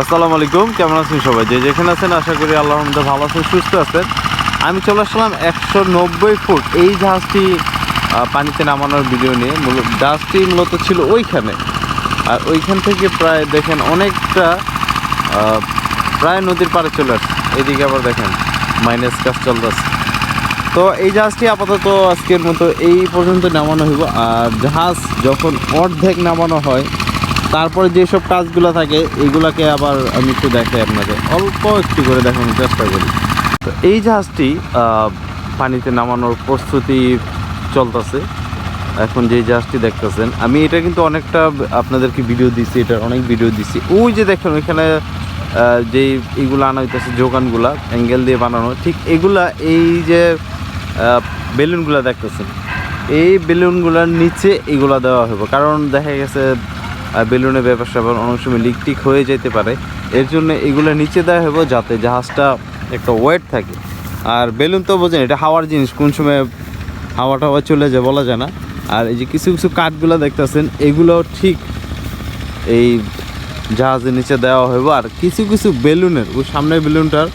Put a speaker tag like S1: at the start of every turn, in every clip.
S1: আসসালামু আলাইকুম, কেমন আছেন সবাই? যে যেখানে আছেন, আশা করি আল্লাহর মধ্যে ভালো আছেন, সুস্থ আছেন। আমি চলে আসলাম একশো নব্বই ফুট, এই জাহাজটি পানিতে নামানোর ভিডিও নিয়ে। মূলত জাহাজটি মূলত ছিল ওইখানে। আর ওইখান থেকে প্রায় দেখেন অনেকটা প্রায় নদীর পাড়ে চলে আসছে। এদিকে আবার দেখেন মাইনাস কাজ চলতেছে। তো এই জাহাজটি আপাতত আজকের মতো এই পর্যন্ত নামানো হইব। আর জাহাজ যখন অর্ধেক নামানো হয় তারপরে যেসব কাজগুলো থাকে, এগুলাকে আবার আমি একটু দেখাই আপনাদের। অল্প একটু করে দেখানোর চেষ্টা করি। তো এই জাহাজটি পানিতে নামানোর প্রস্তুতি চলতেছে। এখন যে জাহাজটি দেখতেছেন, আমি এটা কিন্তু অনেকটা আপনাদেরকে ভিডিও দিছি, এটার অনেক ভিডিও দিছি। ওই যে দেখেন, ওইখানে যেই এইগুলো আনা হইতেছে, যোগানগুলা, অ্যাঙ্গেল দিয়ে বানানো, ঠিক এগুলা, এই যে বেলুনগুলা দেখতেছেন। এই বেলুনগুলোর নিচে এগুলা দেওয়া হবে কারণ দেখা গেছে বেলুনের ব্যাপার স্যাপার অনেক সময় লিক টিক হয়ে যেতে পারে। এর জন্য এগুলো নিচে দেওয়া হবে যাতে জাহাজটা একটা ওয়েট থাকে। আর বেলুন তো বোঝেন, এটা হাওয়ার জিনিস, কোন সময় হাওয়া টাওয়া চলে যায় বলা যায় না। আর এই যে কিছু কিছু কাঠগুলো দেখতেছেন, এগুলো ঠিক এই জাহাজের নিচে দেওয়া হইব। আর কিছু কিছু বেলুনের, ওই সামনের বেলুনটার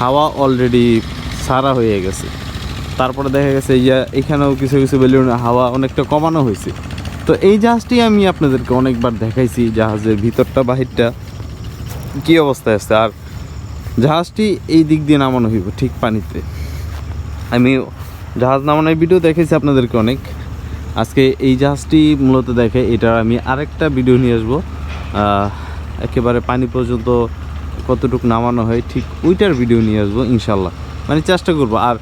S1: হাওয়া অলরেডি সারা হয়ে গেছে। তারপরে দেখা গেছে এই যে এখানেও কিছু কিছু বেলুনের হাওয়া অনেকটা কমানো হয়েছে। তো এই জাহাজটি আমি আপনাদেরকে অনেকবার দেখাইছি জাহাজের ভিতরটা, বাহিরটা। কী অবস্থায় আছে? আর জাহাজটি এই দিক দিয়ে নামানো হইব, ঠিক পানিতে। আমি জাহাজ নামানোর ভিডিও দেখেছি আপনাদেরকে অনেক। আজকে এই জাহাজটি মূলত দেখে এটার আমি আরেকটা ভিডিও নিয়ে আসব। একেবারে পানি পর্যন্ত কতটুকু নামানো হয়, ঠিক ওইটার ভিডিও নিয়ে আসব, ইনশাল্লাহ। মানে চেষ্টা করব, আর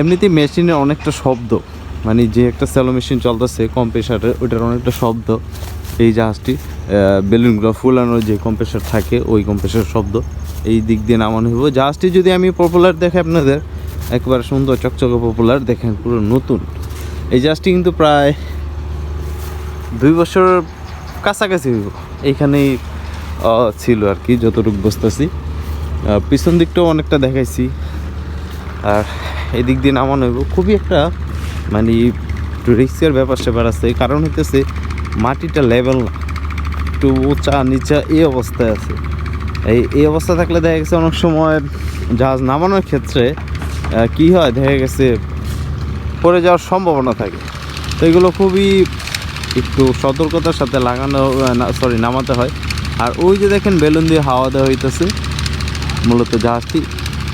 S1: এমনিতে মেশিনের অনেকটা শব্দ। মানে যে একটা স্যালো মেশিন চলতেছে কম্প্রেসারের ওইটার অনেকটা শব্দ। এই জাহাজটি বেলুনগুলো ফুলানোর যে কম্প্রেসার থাকে, ওই কম্প্রেসার শব্দ এই দিক দিয়ে নামানো হইব। জাহাজটি যদি আমি পপুলার দেখে আপনাদের, একবারে সুন্দর চকচকে পপুলার দেখেন, পুরো নতুন। এই জাহাজটি কিন্তু প্রায় দুই বছর কাছাকাছি হইব। এইখানেই ছিল আর কি, যতটুকু বসতেছি পিছন দিকটাও অনেকটা দেখাইছি। আর এদিক দিয়ে নামানো হইব। খুবই একটা মানে একটু রিক্সের ব্যাপার স্যাপার আছে। কারণ হইতেছে, মাটিটা লেভেল না। একটু উঁচা, নিচা, এই অবস্থায় আছে। এই এই অবস্থা থাকলে দেখা গেছে অনেক সময় জাহাজ নামানোর ক্ষেত্রে কি হয়? দেখা গেছে পড়ে যাওয়ার সম্ভাবনা থাকে। তো এগুলো খুবই একটু সতর্কতার সাথে লাগানো সরি নামাতে হয়। আর ওই যে দেখেন, বেলুন দিয়ে হাওয়া দেওয়া হইতেছে। মূলত জাহাজটি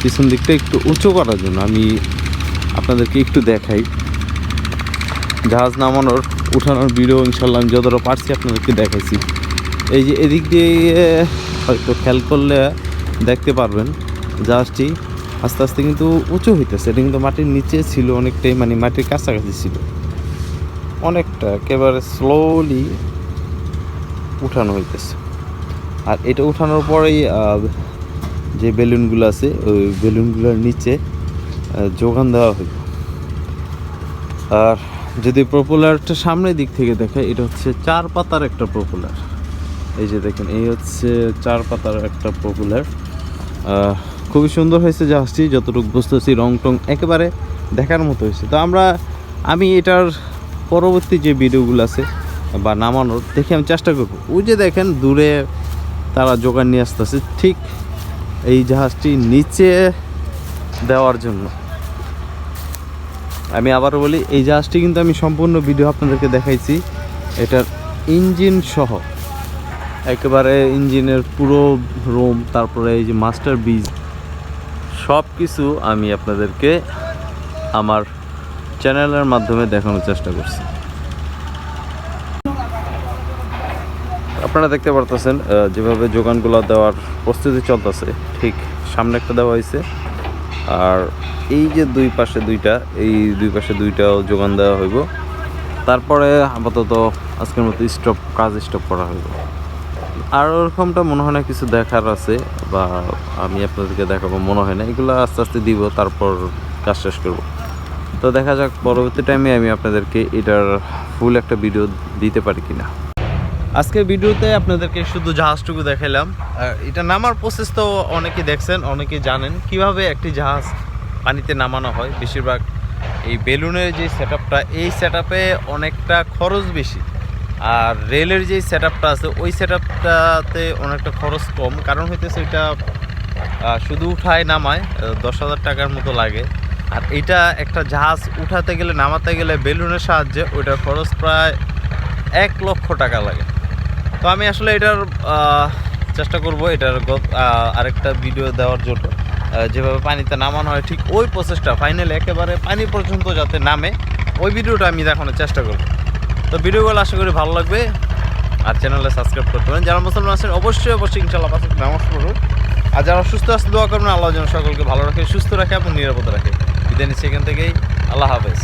S1: পিছন দিকটা একটু উঁচু করার জন্য। আমি আপনাদেরকে একটু দেখাই। জাহাজ নামানোর, উঠানোর ভিডিও ইনশাল্লাহ আমি যতটা পারছি আপনাদেরকে দেখাইছি। এই যে এদিক দিয়ে, হয়তো খেয়াল করলে দেখতে পারবেন, জাহাজটি আস্তে আস্তে কিন্তু উঁচু হইতেছে। এটা কিন্তু মাটির নিচে ছিল অনেকটাই মানে মাটির কাছাকাছি ছিল। অনেকটা একেবারে স্লোলি উঠানো হইতেছে। আর এটা উঠানোর পরেই যে বেলুনগুলো আছে, ওই বেলুনগুলোর নিচে যোগান দেওয়া হইব আর যদি পপুলারটা সামনের দিক থেকে দেখে, এটা হচ্ছে চার পাতার একটা পপুলার এই যে দেখেন, এই হচ্ছে চার পাতার একটা পপুলার খুবই সুন্দর হয়েছে জাহাজটি, যতটুকু বুঝতেছি রং টং একেবারে দেখার মতো হয়েছে। তো আমরা, আমি এটার পরবর্তী যে ভিডিওগুলো আছে বা নামানোর, দেখে আমি চেষ্টা করব। ওই যে দেখেন, দূরে তারা জোগান নিয়ে আসতেছে, ঠিক এই জাহাজটি নিচে দেওয়ার জন্য। আমি আবারও বলি, এই জাহাজটি কিন্তু আমি সম্পূর্ণ ভিডিও আপনাদেরকে দেখাইছি। এটার ইঞ্জিন সহ, একেবারে ইঞ্জিনের পুরো রুম, তারপরে এই যে মাস্টার বিজ সব কিছু আমি আপনাদেরকে আমার চ্যানেলের মাধ্যমে দেখানোর চেষ্টা করছি। আপনারা দেখতে পারতেছেন যেভাবে যোগানগুলো দেওয়ার প্রস্তুতি চলতেছে, ঠিক সামনে একটা দেওয়া হয়েছে। আর এই যে দুই পাশে দুইটা, এই দুই পাশে দুইটাও যোগান দেওয়া হইব। তারপরে আপাতত আজকের মতো স্টপ কাজ স্টপ করা হইব। আর ওরকমটা মনে হয় না, কিছু দেখার আছে বা আমি আপনাদেরকে দেখাবো, মনে হয় না। এগুলো আস্তে আস্তে দিব, তারপর কাজ শেষ করব। তো দেখা যাক, পরবর্তী টাইমে আমি আপনাদেরকে এটার ফুল একটা ভিডিও দিতে পারি কিনা। আজকের ভিডিওতে আপনাদেরকে শুধু জাহাজটুকু দেখালাম আর এটা নামার প্রসেস তো অনেকে দেখছেন অনেকে জানেন। কীভাবে একটি জাহাজ পানিতে নামানো হয়? বেশিরভাগ এই বেলুনের যে সেট এই সেট অনেকটা খরচ বেশি। আর রেলের যে সেট আছে ওই সেট অনেকটা খরচ কম। কারণ হইতেছে আহ, শুধু উঠায় নামায় দশ হাজার টাকার মতো লাগে। আর এটা একটা জাহাজ উঠাতে গেলে নামাতে গেলে বেলুনের সাহায্যে ওইটার খরচ প্রায় এক লক্ষ টাকা লাগে। তো আমি আসলে এটার চেষ্টা করব এটার আরেকটা ভিডিও দেওয়ার জন্য। যেভাবে পানিতে নামানো হয়, ঠিক ওই প্রসেসটা ফাইনালি একেবারে পানি পর্যন্ত যাতে নামে, ওই ভিডিওটা আমি দেখানোর চেষ্টা করব। তো ভিডিওগুলো আশা করি ভালো লাগবে। আর চ্যানেলে সাবস্ক্রাইব করতে পারেন। যারা মুসলমান আছেন, অবশ্যই অবশ্যই ইনশাল্লাহ পাশে নামাজ পড়ুন। আর যারা সুস্থ আছে দোয়া করবেন। আল্লাহ যেন সকলকে ভালো রাখে, সুস্থ রাখে এবং নিরাপদ রাখে। বিদায় এখান থেকেই। আল্লাহ হাফেজ।